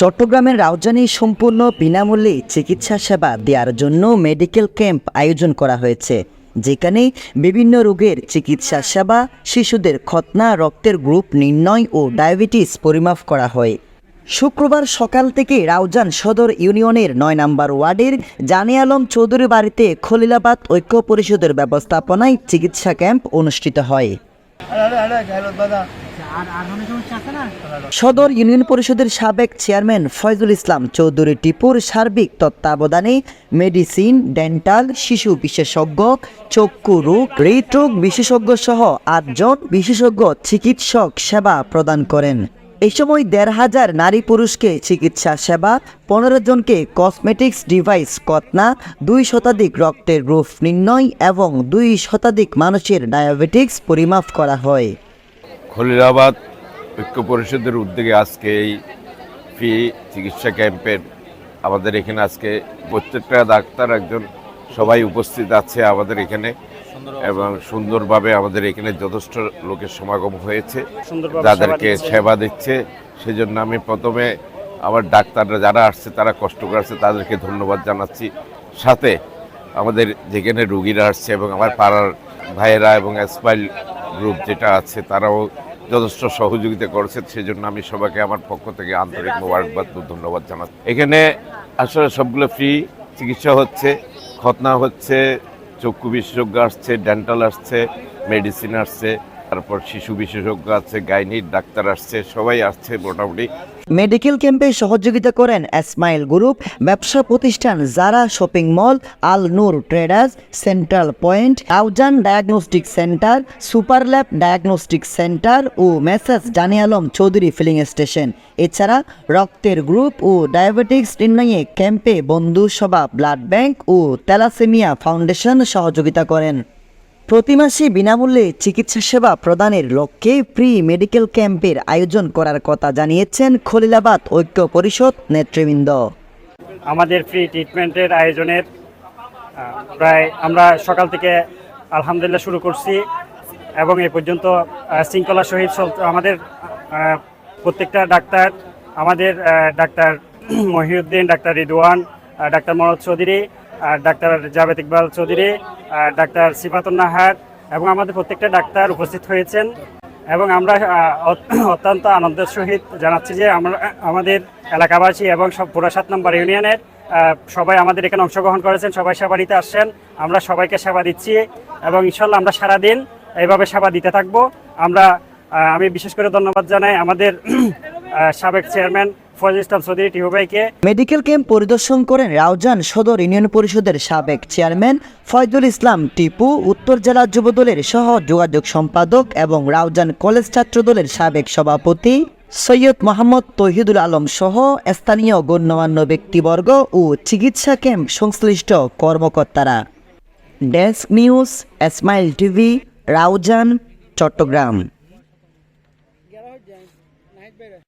চট্টগ্রামের রাউজানি সম্পূর্ণ বিনামূল্যে চিকিৎসা সেবা দেওয়ার জন্য মেডিকেল ক্যাম্প আয়োজন করা হয়েছে যেখানে বিভিন্ন রোগের চিকিৎসা সেবা, শিশুদের খতনা রক্তের গ্রুপ নির্ণয় ও ডায়াবেটিস পরিমাপ করা হয়। শুক্রবার সকাল থেকে রাউজান সদর ইউনিয়নের নয় নম্বর ওয়ার্ডের জানে আলম চৌধুরী বাড়িতে খলিলাবাদ ঐক্য পরিষদের ব্যবস্থাপনায় চিকিৎসা ক্যাম্প অনুষ্ঠিত হয়। সদর ইউনিয়ন পরিষদের সাবেক চেয়ারম্যান ফয়জুল ইসলাম চৌধুরী টিপুর সার্বিক তত্ত্বাবধানে মেডিসিন, ডেন্টাল, শিশু বিশেষজ্ঞ, চক্ষু রোগ, হৃদরোগ বিশেষজ্ঞ সহ আটজন বিশেষজ্ঞ চিকিৎসক সেবা প্রদান করেন। এই সময় দেড় হাজার নারী পুরুষকে চিকিৎসা সেবা, পনেরো জনকে কসমেটিক্স ডিভাইস কতনা, দুই শতাধিক রক্তের রূপ নির্ণয় এবং দুই শতাধিক মানুষের ডায়াবেটিক্স পরিমাপ করা হয়। খলিলাবাদ ঐক্য পরিষদের উদ্যোগে আজকে এই ফি চিকিৎসা ক্যাম্পের আমাদের এখানে আজকে প্রত্যেকটা ডাক্তার একজন সবাই উপস্থিত আছে আমাদের এখানে এবং সুন্দরভাবে আমাদের এখানে যথেষ্ট লোকের সমাগম হয়েছে যাদেরকে সেবা দিচ্ছে। সেজন্য আমি প্রথমে আমার ডাক্তাররা যারা আসছে তারা কষ্ট করে আসছে তাদেরকে ধন্যবাদ জানাচ্ছি। সাথে আমাদের যেখানে রুগীরা আসছে এবং আমার পাড়ার ভাইয়েরা এবং স্মাইল গ্রুপ যেটা আছে তারাও যথেষ্ট সহযোগিতা করেছে, সেজন্য আমি সবাইকে আমার পক্ষ থেকে আন্তরিক মোবারকবাদ ধন্যবাদ জানাচ্ছি। এখানে আসলে সবগুলো ফ্রি চিকিৎসা হচ্ছে খতনা হচ্ছে, চক্ষু বিশেষজ্ঞ আসছে ডেন্টাল আসছে মেডিসিন আসছে, তারপর শিশু বিশেষজ্ঞ আছে গাইনির ডাক্তার আসছে, সবাই আসছে মোটামুটি। মেডিকেল ক্যাম্পে সহযোগিতা করেন স্মাইল গ্রুপ, ব্যবসা প্রতিষ্ঠান Zara shopping mall Al Noor traders, central point, আউজান diagnostic centre super lab diagnostic centre ও মেসাজ জানি আলম চৌধুরী ফিলিং স্টেশন। এছাড়া রক্তের গ্রুপ ও ডায়াবেটিক্স নির্ণয়ে ক্যাম্পে বন্ধু সভা ব্লাড ব্যাংক ও তেলাসেমিয়া ফাউন্ডেশন সহযোগিতা করেন। প্রতি মাসে বিনামূল্যে চিকিৎসা সেবা প্রদানের লক্ষ্যে প্রি মেডিকেল ক্যাম্পের আয়োজন করার কথা জানিয়েছেন খলিলাবাদ ঐক্য পরিষদ নেতৃবৃন্দ। আমাদের ফ্রি ট্রিটমেন্টের আয়োজনের প্রায় আমরা সকাল থেকে আলহামদুলিল্লাহ শুরু করছি এবং এ পর্যন্ত শৃঙ্খলা সহিত আমাদের প্রত্যেকটা ডাক্তার, আমাদের doctor Mohiuddin, doctor Ridwan doctor Manoj Chowdhury doctor Javed Iqbal Chowdhury doctor Sifatul Nahar এবং আমাদের প্রত্যেকটা ডাক্তার উপস্থিত হয়েছেন। এবং আমরা অত্যন্ত আনন্দের সহিত জানাচ্ছি যে আমরা, আমাদের এলাকাবাসী এবং সব পুরো সাত নম্বর ইউনিয়নের সবাই আমাদের এখানে অংশগ্রহণ করেছেন, সবাই সেবা দিতে আসছেন। আমরা সবাইকে সেবা দিচ্ছি এবং ইনশাল্লাহ আমরা সারাদিন এইভাবে সেবা দিতে থাকব। আমরা আমি বিশেষ করে ধন্যবাদ জানাই আমাদের সাবেক চেয়ারম্যান মেডিকেল ক্যাম্প পরিদর্শন করেন রাউজান সদর ইউনিয়ন পরিষদের সাবেক চেয়ারম্যান ফয়দুল ইসলাম টিপু, উত্তর জেলা যুবদলের সহ যোগাযোগ সম্পাদক এবং রাউজান কলেজ ছাত্রদলের সাবেক সভাপতি সৈয়দ মোহাম্মদ তহিদুল আলম সহ স্থানীয় গণ্যমান্য ব্যক্তিবর্গ ও চিকিৎসা ক্যাম্প সংশ্লিষ্ট কর্মকর্তারা। Desk news smile TV, Raozan, Chattogram.